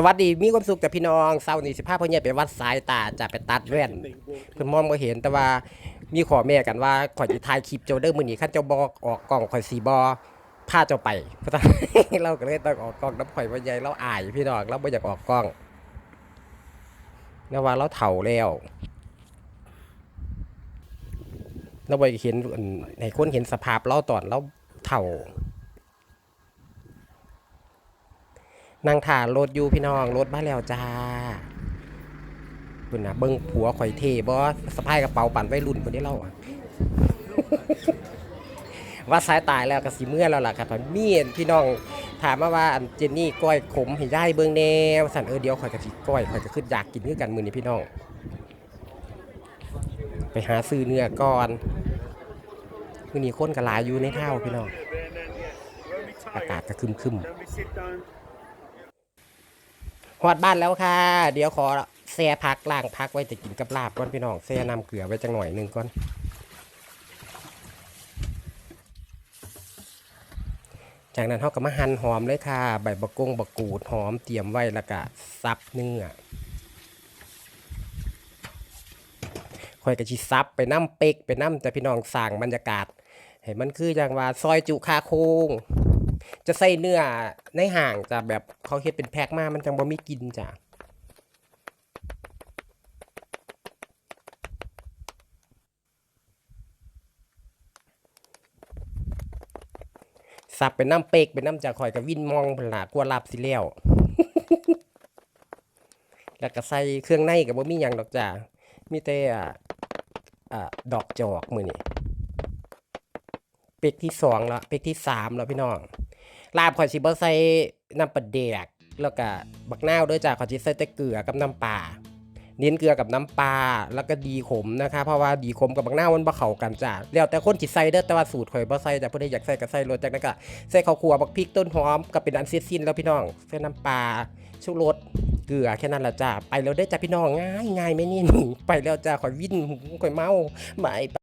สวัสดีมีความสุขจากพี่น้องเศร้านี่สิพาพ่อใหญ่ไปวัดสายตาจะไปตัดแว่นเพิ่นมองบ่เห็นแต่ว่ามีขอแม่กันว่าข่อยสิถ่ายคลิปเจ้าเด้อมื้อนี้คันเจ้าบ่ออกกล้องข่อยสิบ่พาเจ้าไปเพราะฉะนั้นเราก็เลยต้องออกกล้องน้ำข่อยพ่อใหญ่เราอายพี่น้องเราบ่อยากออกกล้องแล้วว่าเราเฒ่าแล้วเราบ่อยากเห็นอันให้คนเห็นสภาพเราตอนเราเฒ่า นั่งถ่ารถอยู่พี่น้องรถมาแล้วจ้าคุณนะเบิ้งผัวข่อยเทบอสะพายกระเป๋าปั่นไว้รุ่นคนนี้เล่าว่าสายตายแล้วก็สีเมื่อแล้วล่ะครับมีเห็นพี่น้องถามมาว่าอันเจนนี่ก้อยขมให้ได้เบิ้งแนวสันเออเดียวข่อยกระสิก้อยข่อยก็ขึ้นอยากกินด้วยกันมือนี้พี่น้อง ไปหาซื้อเนื้อก่อนมือนี้ค้นกระลายอยู่ในเท่าพี่น้อง อากาศก็ครึม หอดบ้านแล้วค่ะ เดี๋ยวขอแซ่พักล่างพักไว้จะกินกับลาบก่อนพี่น้องแซ่น้ำเกลือไว้จังหน่อยหนึงก่อนจากนั้นเขาก็มาหั่นหอมเลยค่ะ ใบบะกงบะกูดหอมเตรียมไว้แล้วก็ซับเนื้อคอยกระชิซับไปน้ำเป็กไปน้ำแต่พี่น้องสั่งบรรยากาศให้มันคืออย่างว่าซอยจุคาโคง จะใส่เนื้อในห่างจะแบบเขาเฮ็ดเป็นแพ็คมามันจังบ่มีกินจ้ะสับเป็นน้ำเปกเป็นน้ำจากข่อยกับวินมองพนลากลัวลับสิแล้วแล้วก็ใส่เครื่องในกับบ่มีหยังดอกจ้ะมีแต่อ่าดอกจอกมือนี่เปกที่สองแล้วเปกที่สามแล้วพี่น้อง ลาบข่อยสิบ่ใส่น้ำปลาแดกแล้วก็บักนาวด้วยจ้ะข่อยสิใส่แต่เกลือกับน้ำปลาเน้นเกลือกับน้ำปลาแล้วก็ดีขมนะคะเพราะว่าดีขมกับบักนาวมันบ่เข้ากันจ้ะแล้วแต่คนสิใส่เด้อแต่ว่าสูตรข่อยบ่ใส่จ้ะผู้ใดอยากใส่ก็ใส่รสจากนั้นก็ใส่ข้าวคั่วบักพริกต้นหอมก็เป็นอันเสร็จสิ้นแล้วพี่น้องใส่น้ำปลาชูรสเกลือแค่นั้นละจ้ะไปแล้วเด้จ้ะพี่น้องง่ายง่ายไหมนี่ไปแล้วจ้ะข่อยวิ่นข่อยเมาบาย